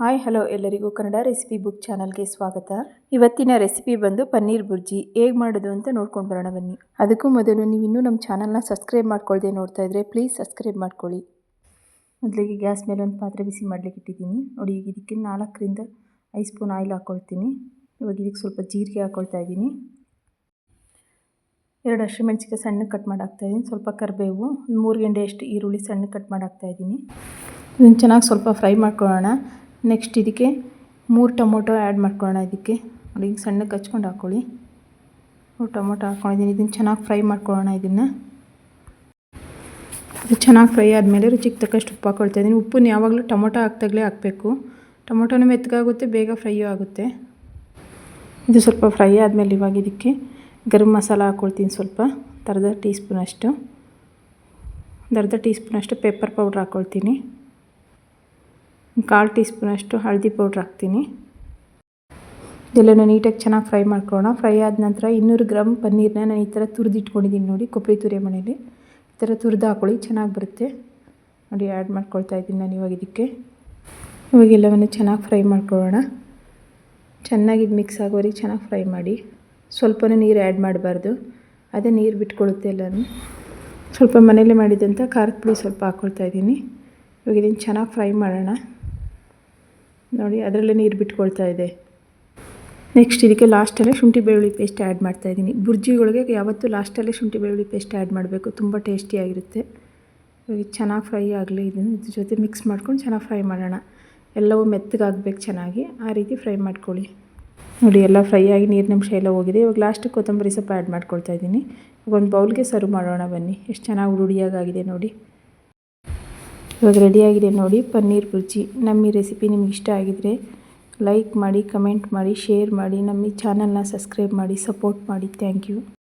Hi, hello ಎಲ್ಲರಿಗೂ Kannada recipe book ಚಾನಲ್ಗೆ ಸ್ವಾಗತ. ಇವತ್ತಿನ ರೆಸಿಪಿ ಬಂದು ಪನ್ನೀರ್ ಬುರ್ಜಿ. ಹೇಗೆ ಮಾಡೋದು ಅಂತ ನೋಡ್ಕೊಂಡು ಬರೋಣ ಬನ್ನಿ. ಅದಕ್ಕೂ ಮೊದಲು ನೀವು ಇನ್ನೂ ನಮ್ಮ ಚಾನಲ್ನ ಸಬ್ಸ್ಕ್ರೈಬ್ ಮಾಡ್ಕೊಳ್ಳದೆ ನೋಡ್ತಾ ಇದ್ದರೆ ಪ್ಲೀಸ್ ಸಬ್ಸ್ಕ್ರೈಬ್ ಮಾಡ್ಕೊಳ್ಳಿ. ಮೊದಲಿಗೆ ಗ್ಯಾಸ್ ಮೇಲೆ ಒಂದು ಪಾತ್ರೆ ಬಿಸಿ ಮಾಡಲಿಕ್ಕೆ ಇಟ್ಟಿದ್ದೀನಿ. ನೋಡಿ, ಈಗ ಇದಕ್ಕೆ ನಾಲ್ಕರಿಂದ ಐದು ಸ್ಪೂನ್ ಆಯಿಲ್ ಹಾಕ್ಕೊಳ್ತೀನಿ ಇವಾಗ ಇದಕ್ಕೆ ಸ್ವಲ್ಪ ಜೀರಿಗೆ ಹಾಕ್ಕೊಳ್ತಾ ಇದ್ದೀನಿ. ಎರಡು ಹಸಿಮೆಣ್ಸಿಕಾಯಿ ಸಣ್ಣ ಕಟ್ ಮಾಡಾಕ್ತಾ ಇದ್ದೀನಿ. ಸ್ವಲ್ಪ ಕರಿಬೇವು ಮೂರು ಗಂಟೆಯಷ್ಟು ಈರುಳ್ಳಿ ಸಣ್ಣ ಕಟ್ ಮಾಡಾಕ್ತಾ ಇದ್ದೀನಿ. ಇದನ್ನು ಚೆನ್ನಾಗಿ ಸ್ವಲ್ಪ ಫ್ರೈ ಮಾಡ್ಕೊಳ್ಳೋಣ. ನೆಕ್ಸ್ಟ್ ಇದಕ್ಕೆ ಮೂರು ಟೊಮೊಟೊ ಆ್ಯಡ್ ಮಾಡ್ಕೊಳ್ಳೋಣ ಇದಕ್ಕೆ. ನೋಡಿ, ಹಿಂಗೆ ಸಣ್ಣಗೆ ಹಚ್ಕೊಂಡು ಹಾಕ್ಕೊಳ್ಳಿ ಮೂರು ಟೊಮೊಟೊ ಹಾಕ್ಕೊಂಡಿದ್ದೀನಿ ಇದನ್ನು ಚೆನ್ನಾಗಿ ಫ್ರೈ ಮಾಡ್ಕೊಳ್ಳೋಣ ಇದನ್ನು. ಇದು ಚೆನ್ನಾಗಿ ಫ್ರೈ ಆದಮೇಲೆ ರುಚಿಗೆ ತಕ್ಕಷ್ಟು ಉಪ್ಪು ಹಾಕ್ಕೊಳ್ತಾ ಇದ್ದೀನಿ ಉಪ್ಪನ್ನು ಯಾವಾಗಲೂ ಟೊಮೊಟೊ ಹಾಕ್ದಾಗಲೇ ಹಾಕಬೇಕು. ಟೊಮೊಟೊನೂ ಮೆತ್ತಗಾಗುತ್ತೆ, ಬೇಗ ಫ್ರೈಯೂ ಆಗುತ್ತೆ. ಇದು ಸ್ವಲ್ಪ ಫ್ರೈ ಆದಮೇಲೆ ಇವಾಗ ಇದಕ್ಕೆ ಗರಂ ಮಸಾಲ ಹಾಕ್ಕೊಳ್ತೀನಿ ಸ್ವಲ್ಪ. ಅರ್ಧ ಟೀ ಸ್ಪೂನಷ್ಟು ಅರ್ಧ ಟೀ ಸ್ಪೂನಷ್ಟು ಪೆಪ್ಪರ್ ಪೌಡ್ರ್ ಹಾಕ್ಕೊಳ್ತೀನಿ ಕಾಲು ಟೀ ಸ್ಪೂನಷ್ಟು ಹಳದಿ ಪೌಡ್ರ್ ಹಾಕ್ತೀನಿ. ಇದೆಲ್ಲನೂ ನೀಟಾಗಿ ಚೆನ್ನಾಗಿ ಫ್ರೈ ಮಾಡ್ಕೊಳ್ಳೋಣ. ಫ್ರೈ ಆದ ನಂತರ ಇನ್ನೂರು ಗ್ರಾಮ್ ಪನ್ನೀರನ್ನ ನಾನು ಈ ಥರ ತುರಿದಿಟ್ಕೊಂಡಿದ್ದೀನಿ ನೋಡಿ, ಕೊಬ್ಬರಿ ತುರಿಯ ಮನೇಲಿ. ಈ ಥರ ತುರಿದು ಹಾಕೊಳ್ಳಿ, ಚೆನ್ನಾಗಿ ಬರುತ್ತೆ. ನೋಡಿ, ಆ್ಯಡ್ ಮಾಡ್ಕೊಳ್ತಾ ಇದ್ದೀನಿ ನಾನು ಇವಾಗ ಇದಕ್ಕೆ. ಇವಾಗ ಎಲ್ಲವನ್ನು ಚೆನ್ನಾಗಿ ಫ್ರೈ ಮಾಡ್ಕೊಳ್ಳೋಣ. ಚೆನ್ನಾಗಿ ಇದು ಮಿಕ್ಸ್ ಆಗೋರಿಗೆ ಚೆನ್ನಾಗಿ ಫ್ರೈ ಮಾಡಿ. ಸ್ವಲ್ಪನೂ ನೀರು ಆ್ಯಡ್ ಮಾಡಬಾರ್ದು. ಅದೇ ನೀರು ಬಿಟ್ಕೊಳ್ಳುತ್ತೆ ಎಲ್ಲನೂ. ಸ್ವಲ್ಪ ಮನೇಲಿ ಮಾಡಿದಂಥ ಖಾರದ ಪುಡಿ ಸ್ವಲ್ಪ ಹಾಕ್ಕೊಳ್ತಾ ಇದ್ದೀನಿ. ಇವಾಗ ಇದನ್ನು ಚೆನ್ನಾಗಿ ಫ್ರೈ ಮಾಡೋಣ. ನೋಡಿ, ಅದರಲ್ಲೇ ನೀರು ಬಿಟ್ಕೊಳ್ತಾ ಇದೆ. ನೆಕ್ಸ್ಟ್ ಇದಕ್ಕೆ ಲಾಸ್ಟಲ್ಲೇ ಶುಂಠಿ ಬೆಳ್ಳುಳ್ಳಿ ಪೇಸ್ಟ್ ಆ್ಯಡ್ ಮಾಡ್ತಾಯಿದ್ದೀನಿ ಬುರ್ಜಿಗಳಿಗೆ ಯಾವತ್ತೂ ಲಾಸ್ಟಲ್ಲೇ ಶುಂಠಿ ಬೆಳ್ಳುಳ್ಳಿ ಪೇಸ್ಟ್ ಆ್ಯಡ್ ಮಾಡಬೇಕು. ತುಂಬ ಟೇಸ್ಟಿಯಾಗಿರುತ್ತೆ ಚೆನ್ನಾಗಿ ಫ್ರೈ ಆಗಲಿ ಇದನ್ನು ಇದ್ರ ಜೊತೆ ಮಿಕ್ಸ್ ಮಾಡ್ಕೊಂಡು ಚೆನ್ನಾಗಿ ಫ್ರೈ ಮಾಡೋಣ. ಎಲ್ಲವೂ ಮೆತ್ತಗಾಗಬೇಕು ಚೆನ್ನಾಗಿ. ಆ ರೀತಿ ಫ್ರೈ ಮಾಡ್ಕೊಳ್ಳಿ. ನೋಡಿ, ಎಲ್ಲ ಫ್ರೈ ಆಗಿ ನೀರಿನಂಶ ಎಲ್ಲ ಹೋಗಿದೆ. ಇವಾಗ ಲಾಸ್ಟಿಗೆ ಕೊತ್ತಂಬರಿ ಸೊಪ್ಪು ಆ್ಯಡ್ ಮಾಡ್ಕೊಳ್ತಾ ಇದ್ದೀನಿ. ಒಂದು ಬೌಲ್ಗೆ ಸರ್ವ್ ಮಾಡೋಣ ಬನ್ನಿ. ಎಷ್ಟು ಚೆನ್ನಾಗಿ ಉಡುಡಿಯಾಗಾಗಿದೆ ನೋಡಿ. ಇವಾಗ ರೆಡಿಯಾಗಿದೆ ನೋಡಿ ಪನ್ನೀರ್ ಬುರ್ಜಿ ನಮ್ಮ ಈ ರೆಸಿಪಿ ನಿಮ್ಗೆ ಇಷ್ಟ ಆಗಿದ್ರೆ ಲೈಕ್ ಮಾಡಿ ಕಮೆಂಟ್ ಮಾಡಿ ಶೇರ್ ಮಾಡಿ, ನಮ್ಮ ಈ ಚಾನಲ್ನ ಸಬ್ಸ್ಕ್ರೈಬ್ ಮಾಡಿ ಸಪೋರ್ಟ್ ಮಾಡಿ. Thank you